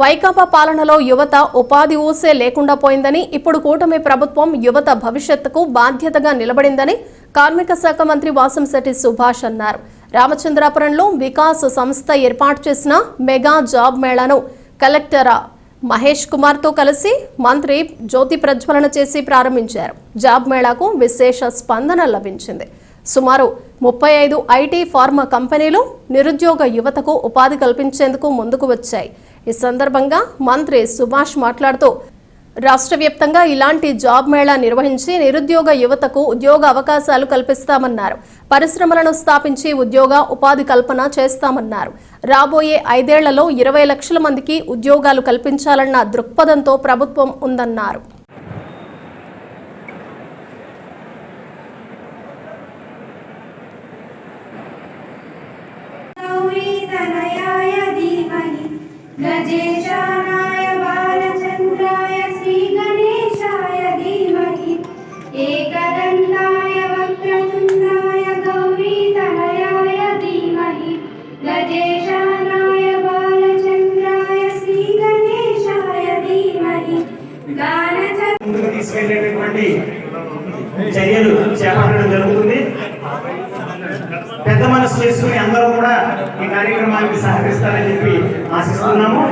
వైకాపా పాలనలో యువత ఉపాధి ఊసే లేకుండా పోయిందని ఇప్పుడు కూటమి ప్రభుత్వం యువత భవిష్యత్తుకు బాధ్యతగా నిలబడిందని కార్మిక శాఖ మంత్రి వాసంశెట్టి సుభాష్ అన్నారు. రామచంద్రాపురంలో వికాస్ సంస్థ ఏర్పాటు చేసిన మెగా జాబ్ మేళాను కలెక్టర్ మహేష్ కుమార్తో కలిసి మంత్రి జ్యోతి ప్రజ్వలన చేసి ప్రారంభించారు. జాబ్ మేళాకు విశేష స్పందన లభించింది. సుమారు ముప్పై ఐదు ఐటీ ఫార్మా కంపెనీలు నిరుద్యోగ యువతకు ఉపాధి కల్పించేందుకు ముందుకు వచ్చాయి. ఈ సందర్భంగా మంత్రి సుభాష్ మాట్లాడుతూ రాష్ట్ర వ్యాప్తంగా ఇలాంటి జాబ్ మేళా నిర్వహించి నిరుద్యోగ యువతకు ఉద్యోగ అవకాశాలు కల్పిస్తామన్నారు. పరిశ్రమలను స్థాపించి ఉద్యోగ ఉపాధి కల్పన చేస్తామన్నారు. రాబోయే ఐదేళ్ళలో ఇరవై లక్షల మందికి ఉద్యోగాలు కల్పించాలన్న దృక్పథంతో ప్రభుత్వం ఉందన్నారు. गजेशानाय बालचन्द्राय श्रीगणेशाय धीमहि एकदन्ताय वक्रतुण्डाय गौरीतनयाय धीमहि गजेशानाय बालचन्द्राय श्रीगणेशाय धीमहि गानच ముందుకు తీసుకెళ్లేటటువంటి చర్యలు చేపట్టడం జరుగుతుంది పెద్ద మనసు చేసుకుని అందరూ కూడా ఈ కార్యక్రమానికి సహకరిస్తారని చెప్పి ఆశిస్తున్నాము.